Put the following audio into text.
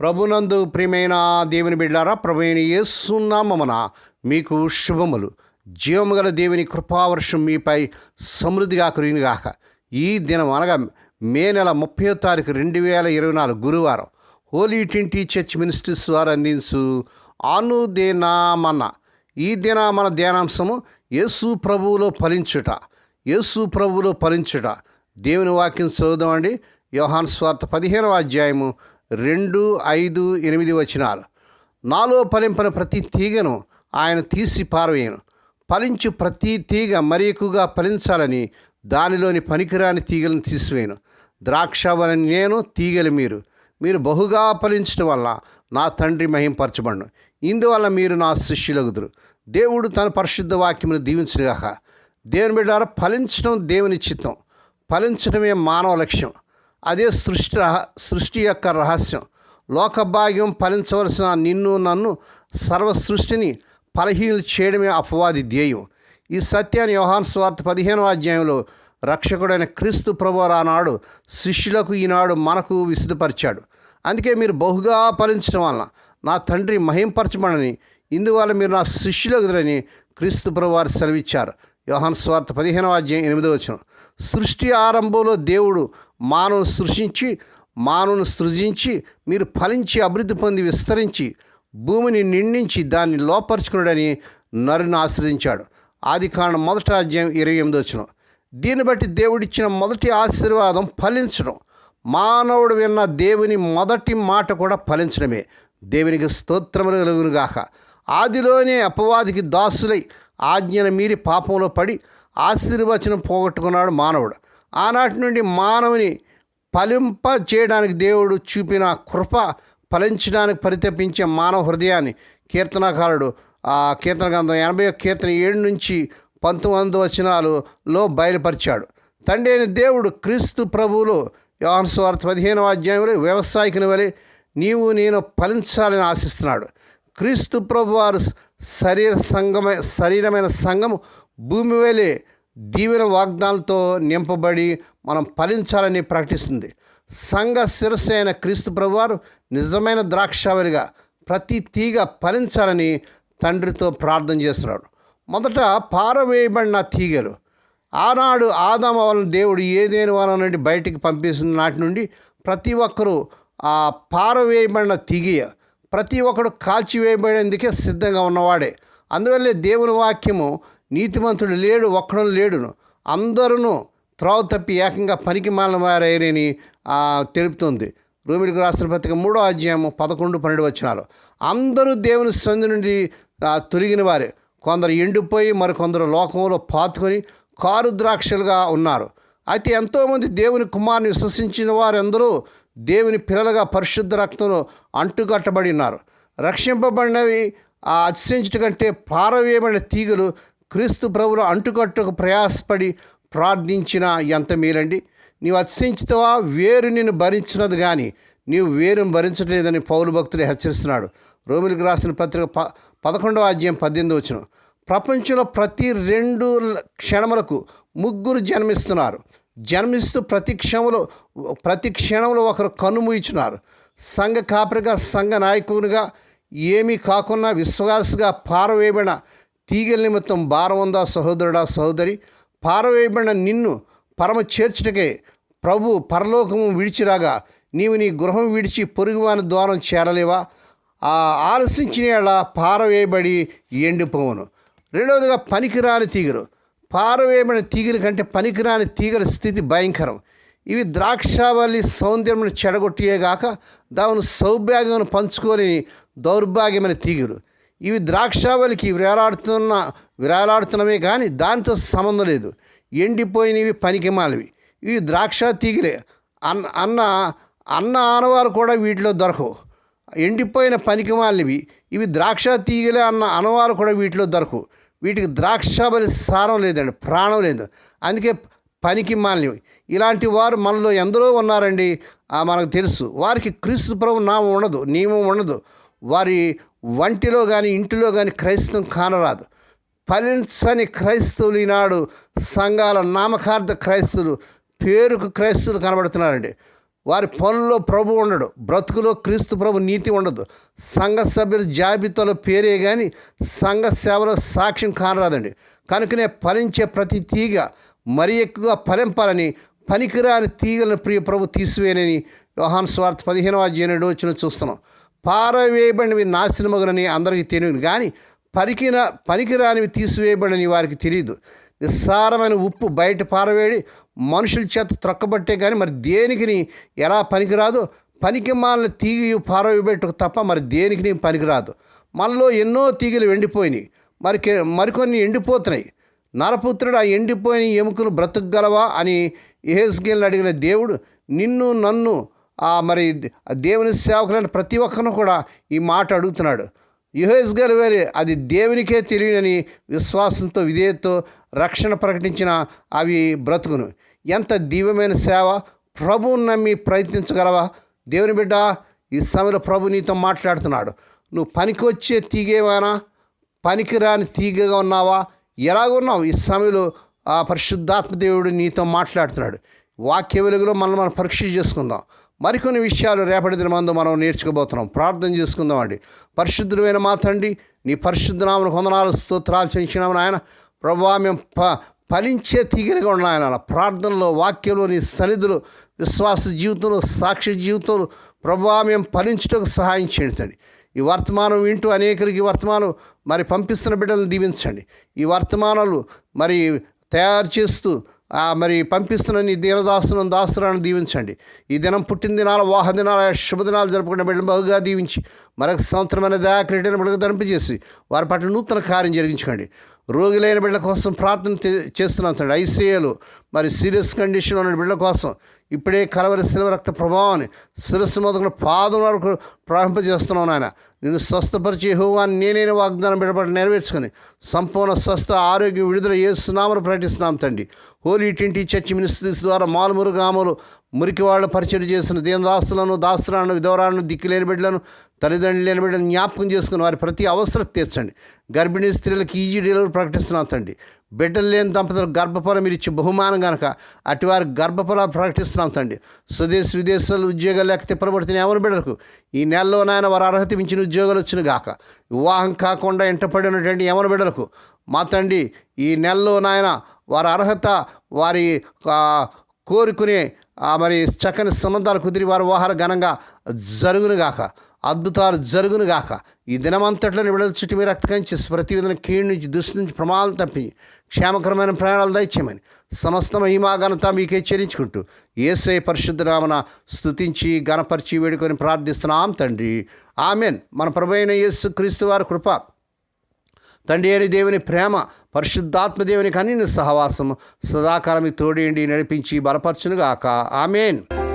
ప్రభునందు ప్రియమైన దేవుని బిడ్డారా ప్రభుని యేసునామమున మీకు శుభములు. జీవము గల దేవుని కృపావర్షం మీపై సమృద్ధిగా కురిగినగాక ఈ దినం అనగా మే నెల ముప్పై తారీఖు రెండు వేల ఇరవై నాలుగు గురువారం హోలీ ట్వంటీ చర్చ్ మినిస్ట్రీస్ వారు అందించు అనుదేనామన్న ఈ దిన మన ధ్యానాంశము యేసు ప్రభువులో ఫలించుట యేసు ప్రభువులో ఫలించుట. దేవుని వాక్యం చదువుదామండి. యోహాన్ స్వార్థ పదిహేనవ అధ్యాయము రెండు ఐదు ఎనిమిది వచనాలు. నాలో ఫలింపన ప్రతి తీగను ఆయన తీసి పారవేయను. ఫలించు ప్రతి తీగ మరి ఎక్కువగా ఫలించాలని దానిలోని పనికిరాని తీగలను తీసివేయను. ద్రాక్షవలని నేను తీగలు మీరు. మీరు బహుగా ఫలించడం వల్ల నా తండ్రి మహింపరచబడను. ఇందువల్ల మీరు నా శిష్యులగుదురు. దేవుడు తన పరిశుద్ధ వాక్యమును దీవించుగాక దేవుని బిడ్డారా ఫలించడం దేవుని చిత్తం. ఫలించడమే మానవ లక్ష్యం. అదే సృష్టి రహ సృష్టి యొక్క రహస్యం. లోకభాగ్యం ఫలించవలసిన నిన్ను నన్ను సర్వ సృష్టిని ఫలహీనులు చేయడమే అపవాది ధ్యేయం. ఈ సత్యాన్ని యోహాన్ స్వార్థ పదిహేనవ అధ్యాయంలో రక్షకుడైన క్రీస్తు ప్రభు ఆనాడు శిష్యులకు ఈనాడు మనకు విశదపరిచాడు అందుకే మీరు బహుగా ఫలించడం వలన నా తండ్రి మహింపరచబడని ఇందువల్ల మీరు నా శిష్యులగుదరని క్రీస్తు ప్రభు వారు సెలవిచ్చారు. యోహాన్ స్వార్థ పదిహేనవ అధ్యాయం ఎనిమిదో వచనం. సృష్టి ఆరంభంలో దేవుడు మానవును సృష్టించి మానవును సృజించి మీరు ఫలించి అభివృద్ధి పొంది విస్తరించి భూమిని నిండించి దాన్ని లోపరుచుకున్నాడని నరుని ఆశ్రయించాడు. ఆది కారణం మొదటి అధ్యాయం ఇరవై ఎనిమిది వచ్చిన దీన్ని బట్టి దేవుడిచ్చిన మొదటి ఆశీర్వాదం ఫలించడం. మానవుడు విన్న దేవుని మొదటి మాట కూడా ఫలించడమే. దేవునికి స్తోత్రములు కలుగునుగాక. ఆదిలోనే అపవాదికి దాసులై ఆజ్ఞను మీరి పాపంలో పడి ఆశీర్వచనం పోగొట్టుకున్నాడు మానవుడు. ఆనాటి నుండి మానవుని ఫలింప చేయడానికి దేవుడు చూపిన కృప ఫలించడానికి పరితపించే మానవ హృదయాన్ని కీర్తనకారుడు ఆ కీర్తన గ్రంథం ఎనభై కీర్తన ఏడు నుంచి పంతొమ్మిది వచనాలులో బయలుపరిచాడు. తండ్రి అయిన దేవుడు క్రీస్తు ప్రభువులు యోహాను పదిహేను పదిహేనవ అధ్యాయంలో వ్యవసాయకుని వలె నీవు నేను ఫలించాలని ఆశిస్తున్నాడు. క్రీస్తు ప్రభు వారు శరీర సంఘమే శరీరమైన సంఘము భూమి వేలే దీవెన వాగ్దానాలతో నింపబడి మనం ఫలించాలని ప్రకటిస్తుంది. సంఘ శిరస్సు అయిన క్రీస్తు ప్రభువారు నిజమైన ద్రాక్షావలిగా ప్రతి తీగ ఫలించాలని తండ్రితో ప్రార్థన చేస్తున్నాడు. మొదట పారవేయబడిన తీగలు. ఆనాడు ఆదామ వలన దేవుడు ఏదేని వాళ్ళ నుండి బయటికి పంపేసిన నాటి నుండి ప్రతి ఒక్కరూ ఆ పారవేయబడిన తీగ ప్రతి ఒక్కడు కాల్చివేయబడేందుకే సిద్ధంగా ఉన్నవాడే. అందువల్లే దేవుని వాక్యము నీతిమంతుడు లేడు ఒక్కడు లేడును. అందరూ త్రోవ తప్పి ఏకంగా పనికి మాలిన వారైరని తెలుపుతుంది. రోమిలికి రాష్ట్రపతికి పత్రిక మూడో అధ్యాయం పదకొండు పన్నెండు వచ్చినారు అందరూ దేవుని సంధి నుండి తొలిగిన తొలగిన వారే. కొందరు ఎండిపోయి మరికొందరు లోకంలో పాతుకొని కారు ద్రాక్షలుగా ఉన్నారు. అయితే ఎంతోమంది దేవుని కుమారుని విశ్వసించిన వారందరూ దేవుని పిల్లలుగా పరిశుద్ధ రక్తంలో అంటుకట్టబడి ఉన్నారు. రక్షింపబడినవి ఆ కంటే పారవేయబడిన తీగలు క్రీస్తు ప్రభులు అంటుకట్టుకు ప్రయాసపడి ప్రార్థించిన ఎంత మేలండి? నీవు అతిశయించుతావా? వేరు నిన్ను భరించినది కానీ నీవు వేరును భరించట్లేదని పౌలు భక్తులు హెచ్చరిస్తున్నాడు. రోమిలికి రాసిన పత్రిక ప పదకొండవ అధ్యాయం పద్దెనిమిది వచ్చిన ప్రపంచంలో ప్రతి రెండు క్షణములకు ముగ్గురు జన్మిస్తున్నారు. జన్మిస్తూ ప్రతి క్షణంలో ప్రతి క్షణంలో ఒకరు కనుమూయిచున్నారు సంఘ కాపరిగా సంఘ నాయకునిగా ఏమీ కాకుండా విశ్వాసగా పారవేయబడిన తీగల నిమిత్తం భారం ఉందా సహోదరుడా సహోదరి పారవేయబడిన నిన్ను పరమ చేర్చుటకే ప్రభు పరలోకము విడిచిరాగా నీవు నీ గృహం విడిచి పొరుగువాని ద్వారం చేరలేవా? ఆ ఆలసించిన పారవేయబడి ఎండిపోవును. రెండవదిగా పనికిరాని తీగలు. పారవేయబడిన తీగల కంటే పనికిరాని తీగల స్థితి భయంకరం. ఇవి ద్రాక్షావళి సౌందర్యమును చెడగొట్టియేగాక దాని సౌభాగ్యమును పంచుకోలేని దౌర్భాగ్యమైన తీగలు. ఇవి ద్రాక్షావళికి వేలాడుతున్న వేలాడుతున్నవే కానీ దానితో సంబంధం లేదు. ఎండిపోయినవి పనికిమాలివి. ఇవి ద్రాక్ష తీగలే. అన్న అన్న అన్న ఆనవారు కూడా వీటిలో దొరకవు. ఎండిపోయిన పనికిమాలినవి. ఇవి ద్రాక్ష తీగలే అన్న అనవారు కూడా వీటిలో దొరకవు. వీటికి ద్రాక్ష బలి సారం లేదండి ప్రాణం లేదు. అందుకే పనికి మాలినవి ఇలాంటి వారు మనలో ఎందరో ఉన్నారండి. మనకు తెలుసు. వారికి క్రీస్తు ప్రభు నామం ఉండదు నియమం ఉండదు. వారి వంటిలో కానీ ఇంటిలో కానీ క్రైస్తవం కానరాదు. ఫలించని క్రైస్తవులు ఈనాడు సంఘాల నామకార్థ క్రైస్తవులు పేరుకు క్రైస్తవులు కనబడుతున్నారండి. వారి పనుల్లో ప్రభు ఉండడు బ్రతుకులో క్రీస్తు ప్రభు నీతి ఉండదు. సంఘ సభ్యుల జాబితాలో పేరే కానీ సంఘ సేవలో సాక్ష్యం కానరాదండి. కనుకనే ఫలించే ప్రతి తీగ మరి ఎక్కువగా ఫలింపాలని పనికిరాని తీగలను ప్రియ ప్రభు తీసివేనని వ్యవహాన్ స్వార్థ పదిహేనవ అధ్యాయుడు వచ్చిన చూస్తున్నాం. పారవేయబడినవి నాశనమగునని అందరికీ తెలియదు. కానీ పరికిన పనికిరానివి తీసివేయబడని వారికి తెలియదు. నిస్సారమైన ఉప్పు బయట పారవేడి మనుషుల చేత త్రొక్కబట్టే కానీ మరి దేనికి ఎలా పనికిరాదు? పనికి మాలిన తీగి పారవేయబెట్టుకు తప్ప మరి దేనికి పనికిరాదు. మనలో ఎన్నో తీగలు ఎండిపోయినాయి. మరి మరికొన్ని ఎండిపోతున్నాయి. నరపుత్రుడు ఆ ఎండిపోయిన ఎముకలు బ్రతకగలవా అని ఏహెస్గేల్ని అడిగిన దేవుడు నిన్ను నన్ను మరి దేవుని సేవకులైన ప్రతి ఒక్కరిని కూడా ఈ మాట అడుగుతున్నాడు. యుహెస్గల్ వేరే అది దేవునికే తెలియనని విశ్వాసంతో విధేయతో రక్షణ ప్రకటించిన అవి బ్రతుకును. ఎంత దివ్యమైన సేవ! ప్రభువుని నమ్మి ప్రయత్నించగలవా? దేవుని బిడ్డ ఈ సమయంలో ప్రభు నీతో మాట్లాడుతున్నాడు. నువ్వు పనికి వచ్చే తీగేవానా? పనికిరాని తీగగా ఉన్నావా? ఎలాగున్నావు? ఈ సమయంలో ఆ పరిశుద్ధాత్మ దేవుడు నీతో మాట్లాడుతున్నాడు. వాక్య వెలుగులో మనం మనం పరీక్ష చేసుకుందాం. మరికొన్ని విషయాలు రేపటి దినమందు మనం నేర్చుకోబోతున్నాం. ప్రార్థన చేసుకుందాం అండి. పరిశుద్ధుడైన మా తండ్రి నీ పరిశుద్ధనామను కొందనాలు స్తోత్రాలు చెల్లించినాము ఆయన ప్రభా మేము ప ఫలించే తీగలిగా ఉన్నాయన ప్రార్థనలో వాక్యంలో నీ సన్నిధులు విశ్వాస జీవితంలో సాక్షి జీవితంలో ప్రభా మేము ఫలించటకు సహాయం చేయండి తండ్రి. ఈ వర్తమానం వింటూ అనేకరికి వర్తమానం మరి పంపిస్తున్న బిడ్డలను దీవించండి. ఈ వర్తమానాలు మరి తయారు చేస్తూ మరి పంపిస్తున్న నీ దీనదాస్తులను దీవించండి. ఈ దినం పుట్టినదినాల వాహన దినాల శుభదినాలు జరుపుకునే బిడ్డను బహుగా దీవించి మరొక సంవత్సరమైన దయాక్రీడను బిడ్డకు ధరింపజేసి వారి పట్ల నూతన కార్యం జరిగించుకోండి. రోగిలైన బిడ్డల కోసం ప్రార్థన చేస్తున్నాం తండ్రి. ఐసీఏలు మరి సీరియస్ కండిషన్ ఉన్న బిడ్డల కోసం ఇప్పుడే కలవరి శిలవ రక్త ప్రభావాన్ని శిరస్సు మొదలు పాదం వరకు ప్రారంభింపజేస్తున్నాం నాయన. నేను స్వస్థపరిచే హోవాన్ని నేనైన వాగ్దానం బిడబడి నెరవేర్చుకొని సంపూర్ణ స్వస్థ ఆరోగ్యం విడుదల చేస్తున్నామని ప్రకటిస్తున్నాం తండ్రి. హోలీ ట్వంటీ చర్చ్ మినిస్ట్రీస్ ద్వారా మాలుమురు గ్రామాలు మురికి వాళ్ళు పరిచయం చేసిన దీనదాస్తులను దాస్తులను విధవరాలను దిక్కులేని బిడ్డలను తల్లిదండ్రులు లేని బిడ్డలను జ్ఞాపకం చేసుకుని వారి ప్రతి అవసరం తీర్చండి. గర్భిణీ స్త్రీలకు ఈజీ డెలివరీ ప్రకటిస్తున్నాం తండ్రి. బిడ్డలు లేని దంపతులకు గర్భఫలం మీరు ఇచ్చే బహుమానం కనుక అటువారి గర్భఫలాలు ప్రకటిస్తున్నాం తండ్రి. స్వదేశ విదేశాలు ఉద్యోగాలు లేక తిప్పలబడుతున్న ఎవరి బిడ్డలకు ఈ నెలలో నాయన వారు అర్హత మించిన ఉద్యోగాలు వచ్చిన గాక వివాహం కాకుండా ఎంటపడినటువంటి ఎవరి బిడ్డలకు మా తండ్రి ఈ నెలలో నాయన వారి అర్హత వారి కోరుకునే మరి చక్కని సంబంధాలు కుదిరి వారి వ్యవహార ఘనంగా జరుగునుగాక అద్భుతాలు జరుగునుగాక ఈ దినమంతట్లోని విడుదల చుట్టూ మీరు రక్తకంచి ప్రతి విధంగా కీడు నుంచి దృష్టి నుంచి ప్రమాదం తప్పి క్షేమకరమైన ప్రయాణాలు దయచేయమని సమస్త మహిమాఘనత మీకే చెల్లించుకుంటూ ఏసై పరిశుద్ధ స్థుతించి స్తుతించి గణపరిచి వేడుకొని ప్రార్థిస్తున్నాం తండ్రి. ఆమెన్. మన ప్రభు అయిన యేసు క్రీస్తు వారి కృప తండ్రి అయిన దేవుని ప్రేమ పరిశుద్ధాత్మ దేవుని కన్నీ సహవాసం సదాకాలం తోడేండి నడిపించి బలపరచునుగాక. ఆమెన్.